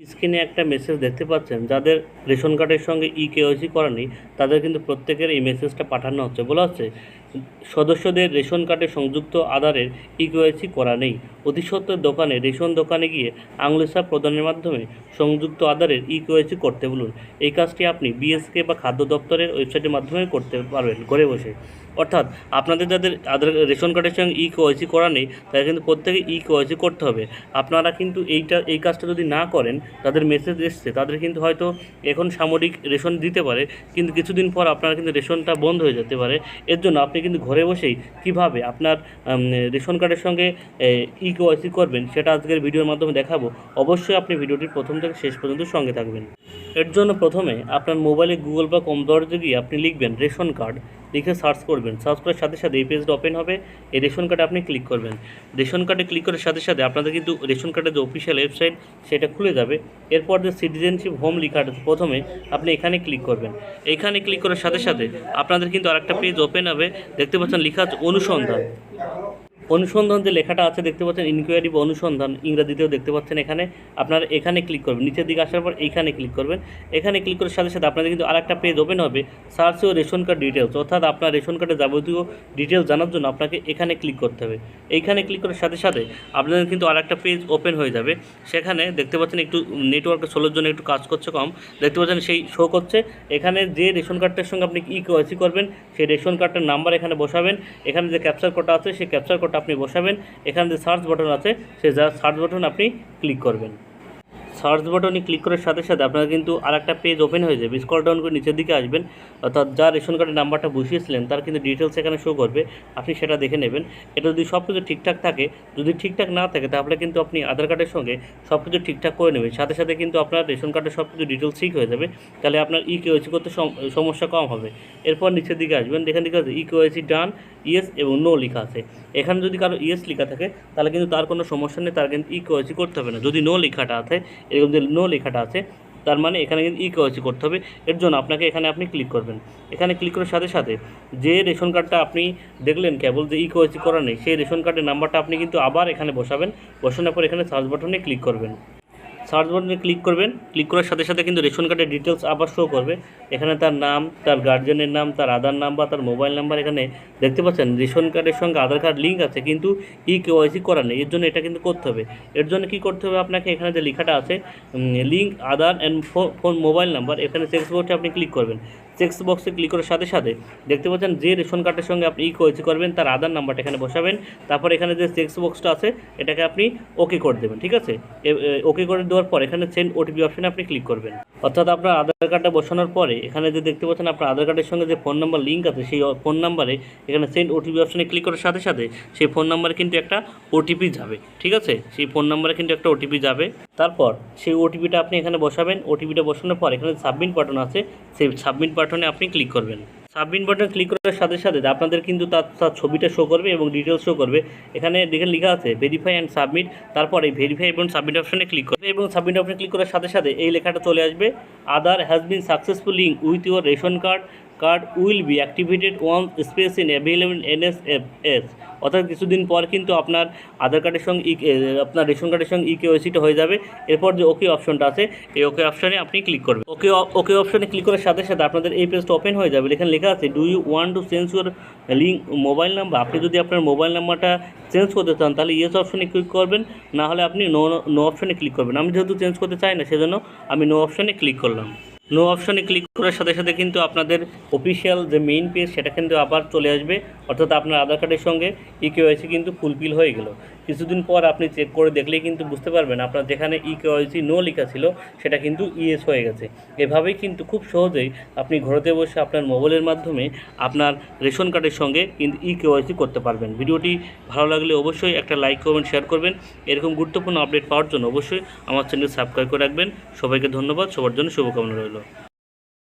স্ক্রিনে একটা মেসেজ দেখতে পাচ্ছেন, যাদের রেশন কার্ডের সঙ্গে ই কেওয়াইসি করা নেই, তাদের কিন্তু প্রত্যেকের এই মেসেজটা পাঠানো হচ্ছে। বলা হচ্ছে, সদস্যদের রেশন কার্ডে সংযুক্ত আধারের ই কেওয়াইসি করা নেই। অতি সত্ত্বর দোকানে, রেশন দোকানে গিয়ে আঙুলিসা প্রদানের মাধ্যমে সংযুক্ত আধারের ই কেওয়াইসি করতে বলুন। এই কাজটি আপনি বিএসকে বা খাদ্য দপ্তরের ওয়েবসাইটের মাধ্যমে করতে পারবেন, ঘরে বসে। অর্থাৎ আপনাদের যাদের আধার রেশন কার্ডের সঙ্গে ই কেওয়াইসি করা নেই, তাদের কিন্তু প্রত্যেকে ই কেওয়াইসি করতে হবে। আপনারা কিন্তু এইটা, এই কাজটা যদি না করেন, তাদের মেসেজ এসছে, তাদের কিন্তু হয়তো এখন সামরিক রেশন দিতে পারে, কিন্তু কিছুদিন পর আপনার কিন্তু রেশনটা বন্ধ হয়ে যেতে পারে। এর জন্য আপনি কিন্তু ঘরে বসেই কীভাবে আপনার রেশন কার্ডের সঙ্গে ই কেওয়াইসি করবেন, সেটা আজকের ভিডিওর মাধ্যমে দেখাবো। অবশ্যই আপনি ভিডিওটির প্রথম থেকে শেষ পর্যন্ত সঙ্গে থাকবেন। এর জন্য প্রথমে আপনার মোবাইলে গুগল বা কম্পিউটারে গিয়ে আপনি লিখবেন রেশন কার্ড, লিখে সার্চ করবেন। সার্চ করার সাথে সাথে এই পেজটা ওপেন হবে। এই রেশন কার্ডে আপনি ক্লিক করবেন। রেশন কার্ডে ক্লিক করার সাথে সাথে আপনাদের কিন্তু রেশন কার্ডের যে অফিসিয়াল ওয়েবসাইট সেটা খুলে যাবে। এরপর যে সিটিজেনশিপ হোম লেখা আছে প্রথমে আপনি এখানে ক্লিক করবেন। এখানে ক্লিক করার সাথে সাথে আপনাদের কিন্তু আরেকটা পেজ ওপেন হবে। দেখতে পাচ্ছেন লেখা অনুসন্ধান। অনুসন্ধান যে লেখাটা আছে দেখতে পাচ্ছেন ইনকোয়ারি বা অনুসন্ধান ইংরাজিতেও দেখতে পাচ্ছেন এখানে। আপনারা এখানে ক্লিক করবেন, নিচের দিকে আসার পর এইখানে ক্লিক করবেন। এখানে ক্লিক করার সাথে সাথে আপনাদের কিন্তু আরেকটা পেজ ওপেন হবে সার্চ ও রেশন কার্ড ডিটেলস অর্থাৎ আপনার রেশন কার্ডের যাবতীয় ডিটেলস জানার জন্য আপনাকে এখানে ক্লিক করতে হবে। এইখানে ক্লিক করার সাথে সাথে আপনাদের কিন্তু আরেকটা পেজ ওপেন হয়ে যাবে। সেখানে দেখতে পাচ্ছেন একটু নেটওয়ার্কের সোলোর জন্য একটু কাজ করছে কম। দেখতে পাচ্ছেন সেই শো করছে। এখানে যে রেশন কার্ডটার সঙ্গে আপনি ই করবেন, সেই রেশন কার্ডটার নাম্বার এখানে বসাবেন। এখানে যে ক্যাপচার কোডটা আছে, সেই ক্যাপচার কোডটা আপনি বসাবেন। এখানে যে সার্চ বাটন আছে সেই সার্চ বাটন আপনি ক্লিক করবেন। সার্চ বাটনে ক্লিক করার সাথে সাথে আপনার কিন্তু আর একটা পেজ ওপেন হয়ে যাবে। স্ক্রল ডাউন করে নিচের দিকে আসবেন। অর্থাৎ যা রেশন কার্ডের নাম্বারটা বসিয়েছিলেন, তার কিন্তু ডিটেলস এখানে শো করবে। আপনি সেটা দেখে নেবেন। এটা যদি সব কিছু ঠিকঠাক থাকে, যদি ঠিকঠাক না থাকে, তাহলে কিন্তু আপনি আধার কার্ডের সঙ্গে সব কিছু ঠিকঠাক করে নেবেন। সাথে সাথে কিন্তু আপনার রেশন কার্ডের সব কিছু ডিটেলস ঠিক হয়ে যাবে। তাহলে আপনার ই কেওয়াইসি করতে সম- সমস্যা কম হবে। এরপর নিচের দিকে আসবেন। দেখেন দিকে আছে ই কেওয়াইসি ডান ইয়েস এবং নো লেখা আছে। এখানে যদি কারও ইয়েস লেখা থাকে, তাহলে কিন্তু তার কোনো সমস্যা নেই, তার কিন্তু ই কেওয়াইসি করতে হবে না। যদি নো লেখাটা আছে এরকম যে নো লেখাটা আছে, তার মানে এখানে কিন্তু ই কেওয়াইসি করতে হবে। এর জন্য আপনাকে এখানে আপনি ক্লিক করবেন। এখানে ক্লিক করার সাথে সাথে যে রেশন কার্ডটা আপনি দেখলেন, কেবল যে ই কেওয়াইসি করা নেই, সেই রেশন কার্ডের নাম্বারটা আপনি কিন্তু আবার এখানে বসাবেন। বসানোর পর এখানে সার্চ বাটনে ক্লিক করবেন। সার্চ বাটনে ক্লিক করবেন। ক্লিক করার সাথে সাথে কিন্তু রেশন কার্ডের ডিটেলস আবার শো করবে। এখানে তার নাম, তার গার্জেনের নাম, তার আধার নাম্বার তার মোবাইল নাম্বার এখানে দেখতে পাচ্ছেন। রেশন কার্ডের সঙ্গে আধার কার্ড লিঙ্ক আছে, কিন্তু ই কেওয়াইসি করা নেই। এর জন্য এটা কিন্তু করতে হবে। এর জন্য কি করতে হবে আপনাকে? এখানে যে লেখাটা আছে link Aadhaar and phone mobile number এখানে সেক্স বক্সে আপনি ক্লিক করবেন। চেক বক্সে ক্লিক করার সাথে সাথে দেখতে পাচ্ছেন যে রেশন কার্ডের সঙ্গে আপনি ই কেওয়াইসি করবেন, তার আধার নাম্বারটা এখানে বসাবেন, তারপর এখানে যে চেক বক্সটা আছে, এটাকে আপনি ওকে করে দেবেন, ঠিক আছে? ওকে করে দেওয়ার পর এখানে সেন্ড ওটিপি অপশানে আপনি ক্লিক করবেন। অর্থাৎ আপনার আধার কার্ডটা বসানোর পরে এখানে যে দেখতে পাচ্ছেন আপনার আধার কার্ডের সঙ্গে যে ফোন নাম্বার লিঙ্ক আছে, সেই ফোন নাম্বারে এখানে সেন্ড ওটিপি অপশানে ক্লিক করার সাথে সাথে সেই ফোন নাম্বারে কিন্তু একটা ওটিপি যাবে, ঠিক আছে? সেই ফোন নাম্বারে কিন্তু একটা ওটিপি যাবে। তারপর সেই ওটিপিটা আপনি এখানে বসাবেন ওটিপিটা বসানোর পর এখানে সাবমিট বাটন আছে, সেই সাবমিট বাটনে আপনি ক্লিক করবেন। সাবমিট বাটন ক্লিক করার সাথে সাথে আপনাদের কিন্তু তার তার ছবিটা শো করবে এবং ডিটেলস শো করবে। এখানে দেখে লেখা আছে ভেরিফাই অ্যান্ড সাবমিট তারপর এই ভেরিফাই এবং সাবমিট অপশনে ক্লিক করবে এবং সাবমিট অপশনে ক্লিক করার সাথে সাথে এই লেখাটা চলে আসবে Aadhaar has been successful link with your ration card card will be activated one space in available N S F S অর্থাৎ কিছুদিন পর কিন্তু আপনার আধার কার্ডের সঙ্গে ই আপনার রেশন কার্ডের সঙ্গে ই কেওয়াইসিটা হয়ে যাবে। এরপর যে ওকে অপশনটা আছে, এই ওকে অপশনে আপনি ক্লিক করবেন। ওকে ওকে অপশনে ক্লিক করার সাথে সাথে আপনাদের এই পেজটা ওপেন হয়ে যাবে। এখানে লেখা আছে do you want to change your link mobile number আপনি যদি আপনার মোবাইল নাম্বারটা চেঞ্জ করতে চান, তাহলে ইয়েস অপশনে ক্লিক করবেন। না হলে আপনি নো নো অপশনে ক্লিক করবেন। আমি যেহেতু চেঞ্জ করতে চাই না, সেজন্য আমি নো অপশনে ক্লিক করলাম। নো অপশনে ক্লিক করার সাথে সাথে কিন্তু আপনাদের অফিসিয়াল যে মেইন পেজ সেটা কিন্তু আবার চলে আসবে। অর্থাৎ আপনার আধার কার্ডের সঙ্গে ইকেওয়াইসি কেওয়াইসি কিন্তু ফুলফিল হয়ে গেল। কিছুদিন পর আপনি চেক করে দেখলেই কিন্তু বুঝতে পারবেন, আপনার যেখানে ই কেওয়াইসি নো লেখা ছিল, সেটা কিন্তু ইএস হয়ে গেছে। এভাবেই কিন্তু খুব সহজেই আপনি ঘরেতে বসে আপনার মোবাইলের মাধ্যমে আপনার রেশন কার্ডের সঙ্গে কিন্তু ই কেওয়াইসি করতে পারবেন। ভিডিওটি ভালো লাগলে অবশ্যই একটা লাইক করবেন শেয়ার করবেন। এরকম গুরুত্বপূর্ণ আপডেট পাওয়ার জন্য অবশ্যই আমার চ্যানেল সাবস্ক্রাইব করে রাখবেন। সবাইকে ধন্যবাদ। সবার জন্য শুভকামনা রইল।